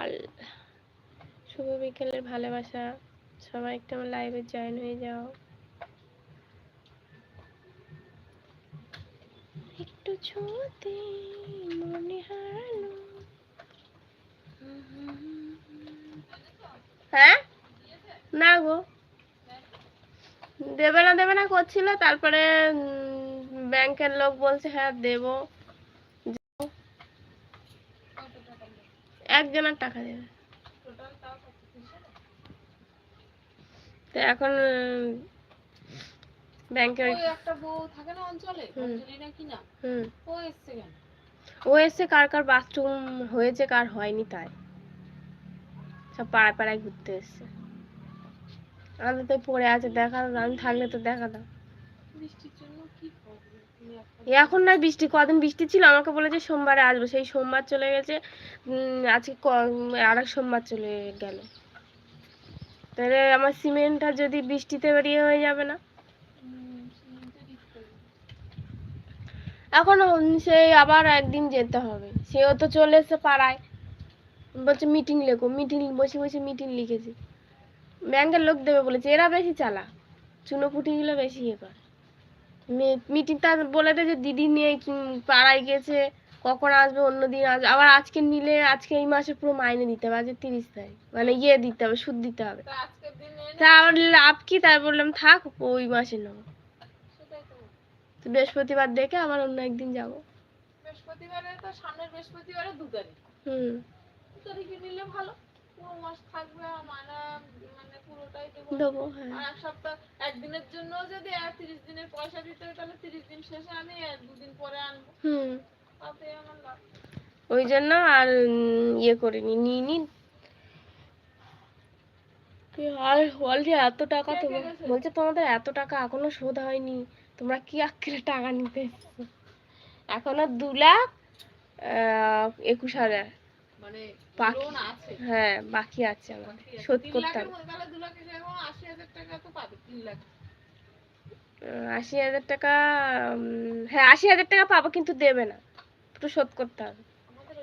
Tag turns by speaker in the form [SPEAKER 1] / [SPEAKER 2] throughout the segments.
[SPEAKER 1] সকাল শুভ বিকেলের ভালোবাসা। সবাই একটু আমার লাইভে জয়েন হয়ে যাও। একটু ছোঁয়াতে মনে হারানো। হ্যাঁ? না গো। দেবে না দেবে না, করছিল। তারপরে ব্যাংকের লোক বলছে হ্যাঁ দেবো। একজনের টাকা দেবে। তো এখন উম, ব্যাংকের
[SPEAKER 2] ওই একটা বউ থাকে না অঞ্চলে
[SPEAKER 1] হুম।
[SPEAKER 2] অঞ্চলে না
[SPEAKER 1] হুম।
[SPEAKER 2] ও এসছে কেন?
[SPEAKER 1] ও এসে কার কার বাথরুম হয়েছে কার হয়নি তাই। সব পাড়ায় পাড়ায় ঘুরতে এসছে। আমাদের তো পড়ে আছে দেখা আমি থাকলে তো দেখা দাও। এখন না বৃষ্টি কদিন বৃষ্টি ছিল আমাকে বলেছে সোমবারে আসব সেই সোমবার চলে গেছে আজকে আর এক সোমবার চলে গেল। তাহলে আমার সিমেন্টটা যদি বৃষ্টিতে বেরিয়ে হয়ে যাবে না। এখন সেই আবার একদিন যেতে হবে সেও তো চলে এসে পাড়ায়। বলছে মিটিং লেখো মিটিং বসে বসে মিটিং লিখেছি। ব্যাংকের লোক দেবে বলেছে এরা বেশি চালা চুনো পুটিগুলো বেশি ইয়ে করে মিটিংটা বলে দেয় যে দিদি নিয়ে পাড়ায় গেছে কখন আসবে অন্য দিন আসবে। আবার আজকে নিলে আজকে এই মাসে পুরো মাইনে দিতে হবে আজকে তিরিশ তারিখ। মানে ইয়ে দিতে হবে সুদ দিতে হবে।
[SPEAKER 2] তা
[SPEAKER 1] আবার লাভ কি? তাই বললাম থাক ওই মাসে নেব। বৃহস্পতিবার দেখে আবার অন্য একদিন যাব।
[SPEAKER 2] বৃহস্পতিবারে তো সামনের বৃহস্পতিবারে দু তারিখ।
[SPEAKER 1] হুম।
[SPEAKER 2] দু তারিখে নিলে ভালো। পুরো মাস থাকবে আমরা মানে পুরোটাই দেবো।
[SPEAKER 1] হ্যাঁ।
[SPEAKER 2] আর এক সপ্তাহ একদিনের জন্য যদি আর তিরিশ দিনের পয়সা দিতে হয় তাহলে তিরিশ দিন শেষে আমি দুদিন পরে আনব।
[SPEAKER 1] হুম।
[SPEAKER 2] তাতে আমার লাভ
[SPEAKER 1] ওই জন্য আর ইয়ে করিনি নিইনি কি আর বলছে এত টাকা তোমার বলছে তোমাদের এত টাকা এখনও শোধ হয়নি তোমরা কি আক্কেলে টাকা নিতে এখনও দু লাখ আহ, একুশ হাজার। হ্যাঁ বাকি আছে আমার।
[SPEAKER 2] আছে।
[SPEAKER 1] শোধ করতে হবে
[SPEAKER 2] আশি হাজার টাকা
[SPEAKER 1] হ্যাঁ আশি হাজার টাকা পাবো কিন্তু দেবে না। একটু শোধ করতে হবে।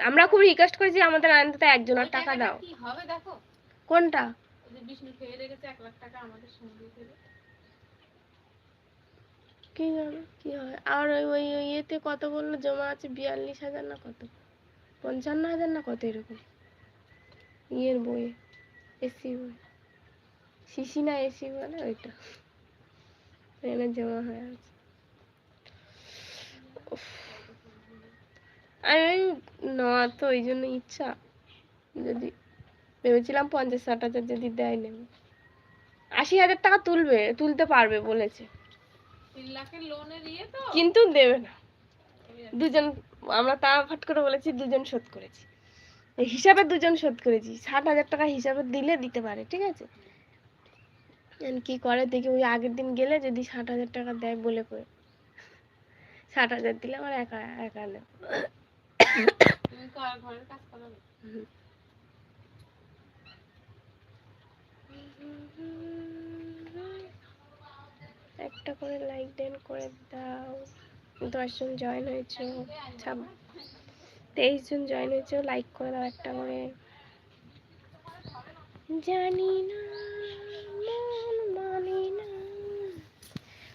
[SPEAKER 1] আমরা খুব রিকোয়েস্ট করেছি আমাদের আনতে একজনের টাকা দাও।
[SPEAKER 2] কি হবে দেখো?
[SPEAKER 1] কোনটা?
[SPEAKER 2] ওই বিষ্ণু খেয়ে রেখেছে এক লাখ টাকা আমাদের সঙ্গে দেবে
[SPEAKER 1] কি জানো কি হয় আর ওই ওই ইয়েতে কত বলল? জমা আছে বিয়াল্লিশ হাজার না কত? পঞ্চান্ন হাজার না কত এরকম? ইয়ের বই এসি বই। সিসি না এসি বলে ওইটা। এখানে জমা হয়ে আছে। উফ। আমি নেওয়া তো ওই জন্য ইচ্ছা। যদি ভেবেছিলাম পঞ্চাশ ষাট হাজার যদি দেয় নেবে। আশি হাজার টাকা তুলবে তুলতে পারবে বলেছে।
[SPEAKER 2] ইয়ে তো?
[SPEAKER 1] কিন্তু দেবে না। দুজন আমরা তা ফাট করে বলেছি দুজন শোধ করেছি। হিসাবে দুজন শোধ করেছি। ষাট হাজার টাকা হিসাবে দিলে দিতে পারে ঠিক আছে? কি করে দেখি ওই আগের দিন গেলে যদি ষাট হাজার টাকা দেয় বলে করে ষাট হাজার দিলে আমার একা একা নেব। একটা করে লাইক দেন করে দাও। দশজন জয়েন হয়েছে, ছাব তেইশ জন জয়েন হয়েছে লাইক করে দাও একটা করে। জানি না, মন না।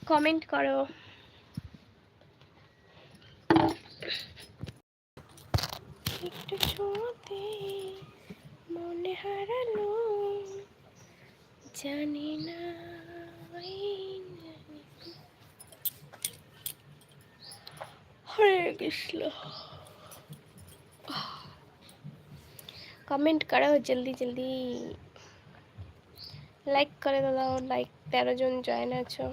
[SPEAKER 1] কমেন্ট করো। একটু ছোঁতে মনে হারালো। জানি না এই জানি না। হরে কৃষ্ণ কমেন্ট করো, জলদি জলদি। লাইক করে দাও লাইক তেরো জন জয়েন আছো।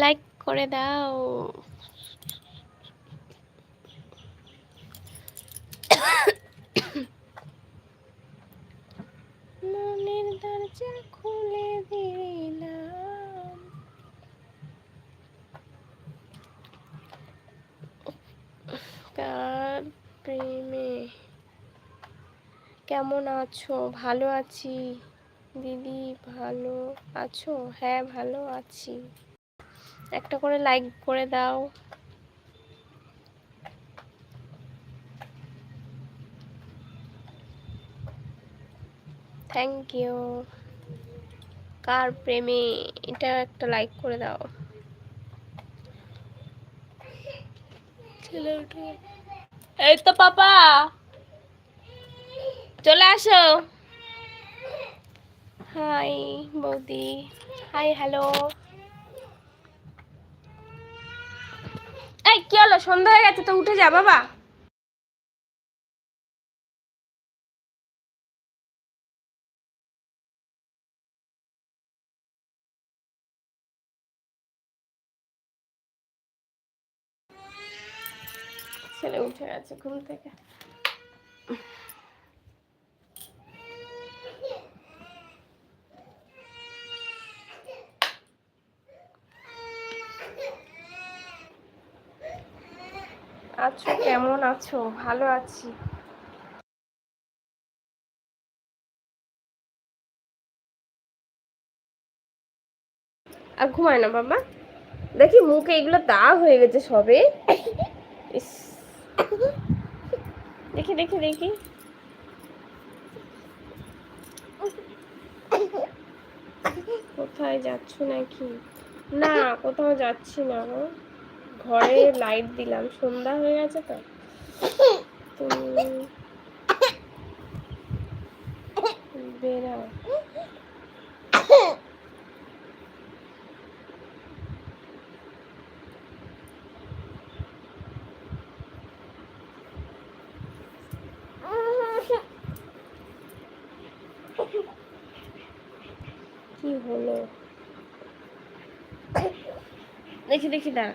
[SPEAKER 1] লাইক করে দাও। কেমন আছো? ভালো আছি। দিদি, ভালো আছো? হ্যাঁ ভালো আছি। একটা করে লাইক করে দাও। থ্যাংক ইউ কার প্রেমে? এটা একটা লাইক করে দাও। এই তো পাপা! চলে আসো। হাই বৌদি, হাই, হ্যালো। এই, কি হলো? সন্ধ্যা হয়ে গেছে তো, উঠে যা বাবা। ছেলে উঠে গেছে ঘুম থেকে আছো কেমন আছো? ভালো আছি। আর ঘুমায় না বাবা? দেখি মুখে এগুলো দাগ হয়ে গেছে সবে। দেখি দেখি দেখি। কোথায় যাচ্ছ নাকি? না, কোথাও যাচ্ছি না গো। ঘরে লাইট দিলাম। সন্ধ্যা হয়ে গেছে তো বেরাও। কি হলো? দেখি দেখি দাঁড়া।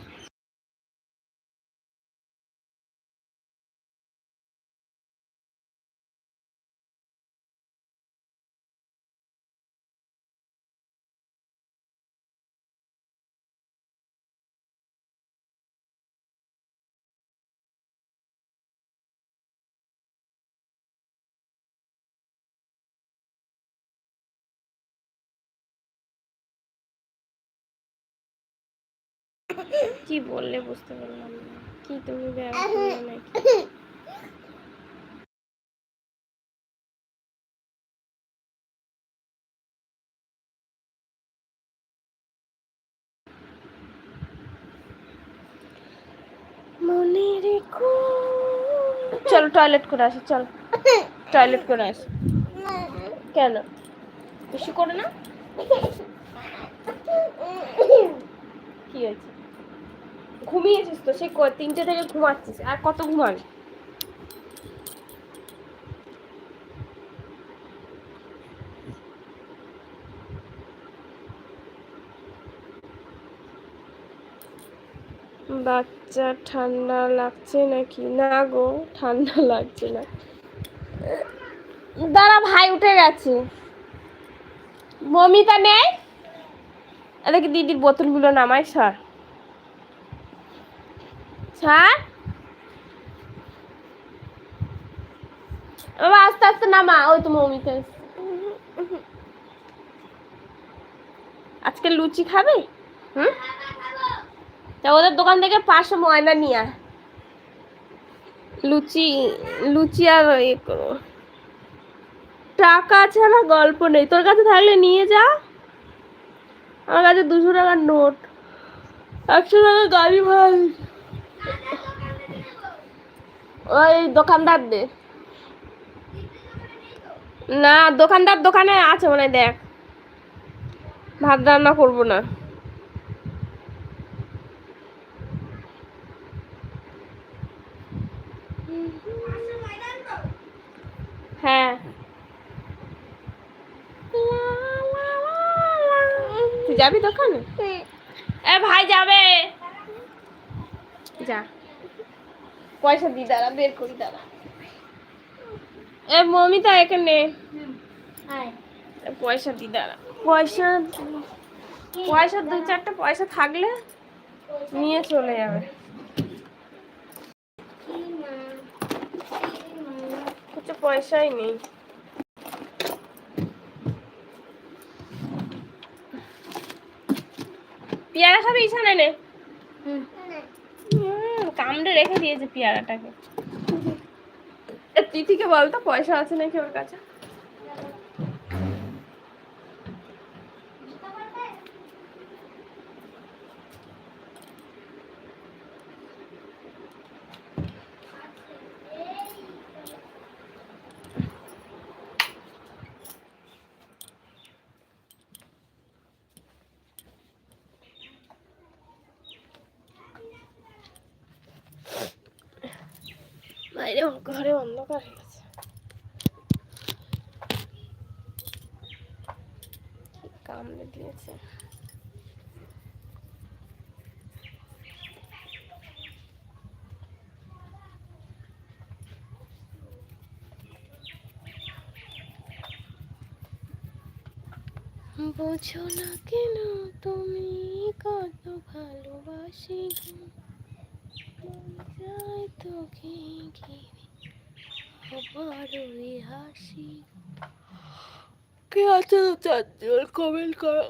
[SPEAKER 1] কি বললে বুঝতে পারলাম না। কি তুমি নাকি? মনে রেখো। চল টয়লেট করে আসি চল। টয়লেট করে আসি। কেন? বেশি করে না? কি হয়েছে? ঘুমিয়েছিস তো? ক- তিনটে থেকে ঘুমাচ্ছিস। আর কত ঘুমাবি? বাচ্চা ঠান্ডা লাগছে নাকি? না গো, ঠান্ডা লাগছে না। দাঁড়া, ভাই উঠে গেছে। মমিতা নেই? এদিকে দিদির বোতলগুলো নামাই, সর। ছাড় বাবা আস্তে আস্তে নামা। ওই তো মমিতা। আজকে লুচি খাবে? হুম? তা ওদের দোকান থেকে পাঁচশো ময়দা নিয়ে লুচি লুচি আর ইয়ে করো। টাকা ছাড়া গল্প নেই। তোর কাছে থাকলে নিয়ে যা। আমার কাছে দুশো টাকার নোট। একশো টাকা গাড়ি ভাড়া। ওই দোকানদার দে। না দোকানদার দোকানে আছে মানে দেখ। ভাত রান্না করব না। হ্যাঁ। তুই যাবি দোকানে? এ ভাই যাবে। যা। পয়সা দি দাঁড়া বের করি দাঁড়া। এ মমিতা এখানে পয়সা দি দাঁড়া। পয়সা পয়সা দু চারটা পয়সা থাকলে নিয়ে চলে যাবে। কিছু পয়সাই নেই। পেয়ারা খাবি ইছানে নে। হুম, কামড়ে রেখে দিয়েছে পেয়ারাটাকে। তিথিকে বলতো পয়সা আছে নাকি ওর কাছে? ঘরে অন্ধকার হয়ে গেছে। কামড়ে দিয়েছে। বোঝো না কেন তুমি কত ভালোবাসি। চায় তোকে হাসি। কে আছে চারজন? কমেন্ট করো।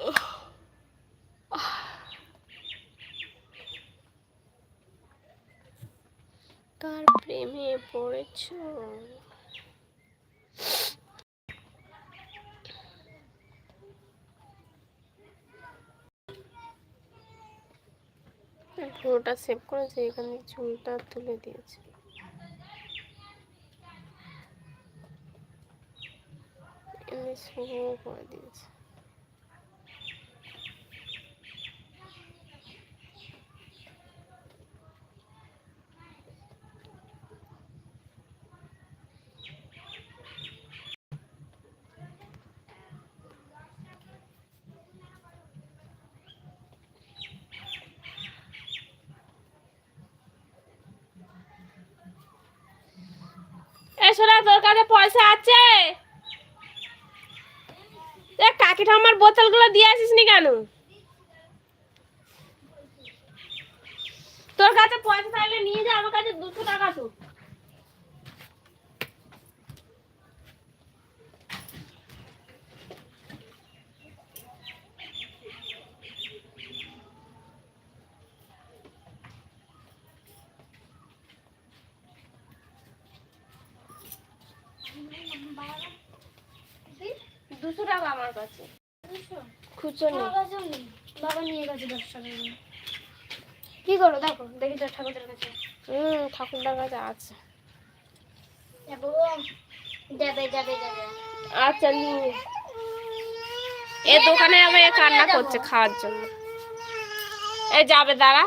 [SPEAKER 1] কার প্রেমে পড়েছ? পুরোটা সেভ করেছে এখানে চুলটা তুলে দিয়েছে। এমনি শুরু করে দিয়েছে। তোর কাছে পয়সা আছে? কাকি ঠাম্মার বোতলগুলো দিয়ে আসিস নি কেন? তোর কাছে পয়সা থাকলে নিয়ে যা আমার কাছে দুশো টাকা তো দুশো টাকা আমার কাছে খুচরো নেই
[SPEAKER 3] বাবা নিয়ে গেছে দশ টাকা কি করো? দেখো দেখি তোর ঠাকুরের কাছে।
[SPEAKER 1] হুম ঠাকুরদার কাছে আছে।
[SPEAKER 3] যাব। যাবে যাবে
[SPEAKER 1] আচ্ছা নিয়ে এ দোকানে এ কান্না করছে খাওয়ার জন্য। এ যাবে দাঁড়া।